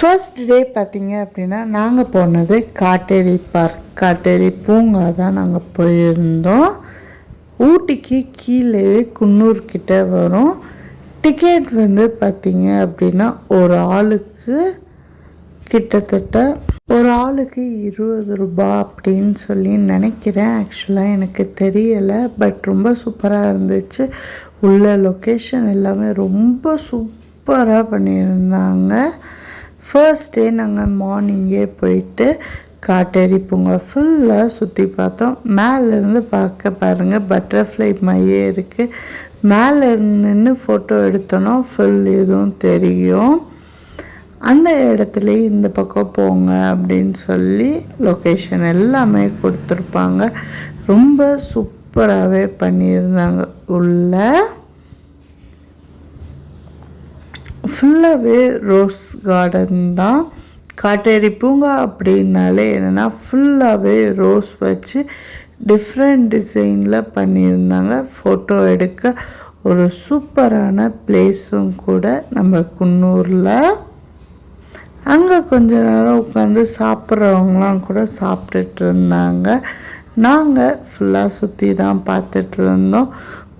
First day பார்த்தீங்க அப்படின்னா நாங்கள் போனது காட்டேரி பார்க் காட்டேரி பூங்கா தான் நாங்கள் போயிருந்தோம். ஊட்டிக்கு கீழே குன்னூர்கிட்ட வரும். டிக்கெட் வந்து பார்த்தீங்க அப்படின்னா ஒரு ஆளுக்கு கிட்டத்தட்ட ஒரு ஆளுக்கு இருபது ரூபா அப்படின்னு சொல்லி நினைக்கிறேன். ஆக்சுவலாக எனக்கு தெரியலை பட் ரொம்ப சூப்பராக இருந்துச்சு. உள்ள லொக்கேஷன் எல்லாமே ரொம்ப சூப்பராக பண்ணியிருந்தாங்க. ஃபர்ஸ்ட் டே நாங்கள் மார்னிங்கே போயிட்டு காட்டேரி பூங்கா ஃபுல்லாக சுற்றி பார்த்தோம். மேலேருந்து பார்க்க பாருங்கள் பட்டர்ஃப்ளை மையே இருக்குது மேலே நின்று ஃபோட்டோ எடுத்தோன்னா ஃபுல் இதுவும் தெரியும். அந்த இடத்துல இந்த பக்கம் போங்க அப்படின்னு சொல்லி லொக்கேஷன் எல்லாமே கொடுத்துருப்பாங்க. ரொம்ப சூப்பராகவே பண்ணியிருந்தாங்க. உள்ள ஃபுல்லாகவே ரோஸ் கார்டன் தான். காட்டேரி பூங்கா அப்படின்னாலே என்னென்னா ஃபுல்லாகவே ரோஸ் வச்சு டிஃப்ரெண்ட் டிசைனில் பண்ணியிருந்தாங்க. ஃபோட்டோ எடுக்க ஒரு சூப்பரான பிளேஸும் கூட நம்ம குன்னூரில். அங்கே கொஞ்ச நேரம் உட்காந்து சாப்பிட்றவங்களாம் கூட சாப்பிட்டுட்டு இருந்தாங்க. நாங்கள் ஃபுல்லாக சுற்றி தான் பார்த்துட்டு இருந்தோம்.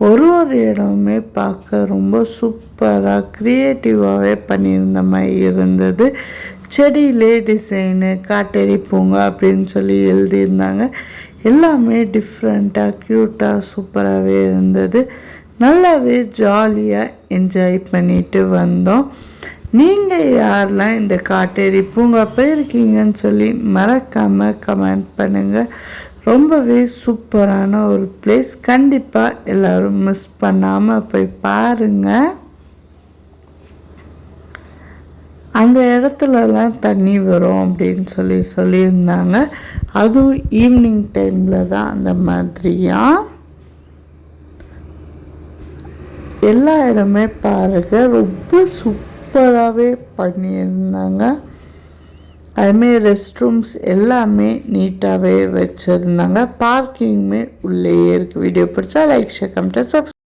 ஒரு ஒரு இடமுமே பார்க்க ரொம்ப சூப்பராக க்ரியேட்டிவாகவே பண்ணியிருந்த மாதிரி இருந்தது. செடியிலே டிசைனு காட்டேரி பூங்கா அப்படின்னு சொல்லி எழுதியிருந்தாங்க. எல்லாமே டிஃப்ரெண்ட்டாக க்யூட்டாக சூப்பராகவே இருந்தது. நல்லாவே ஜாலியாக என்ஜாய் பண்ணிட்டு வந்தோம். நீங்கள் யாரெல்லாம் இந்த காட்டேரி பூங்கா போயிருக்கீங்கன்னு சொல்லி மறக்காமல் கமெண்ட் பண்ணுங்கள் ரொம்பவே சூப்பரான ஒரு பிளேஸ் கண்டிப்பாக எல்லோரும் மிஸ் பண்ணாமல் போய் பாருங்கள் அந்த இடத்துலலாம் தண்ணி வரும் அப்படின்னு சொல்லி சொல்லியிருந்தாங்க. அதுவும் ஈவினிங் டைமில் தான் அந்த மாதிரியாக எல்லா இடமே பாருங்கள் ரொம்ப சூப்பராகவே பண்ணியிருந்தாங்க. அதுமாரி ரெஸ்ட் ரூம்ஸ் எல்லாமே நீட்டாகவே வச்சுருந்தாங்க. பார்க்கிங்குமே உள்ளேயே இருக்குது வீடியோ பிடிச்சா லைக் ஷேர் கமெண்ட் சப்ஸ்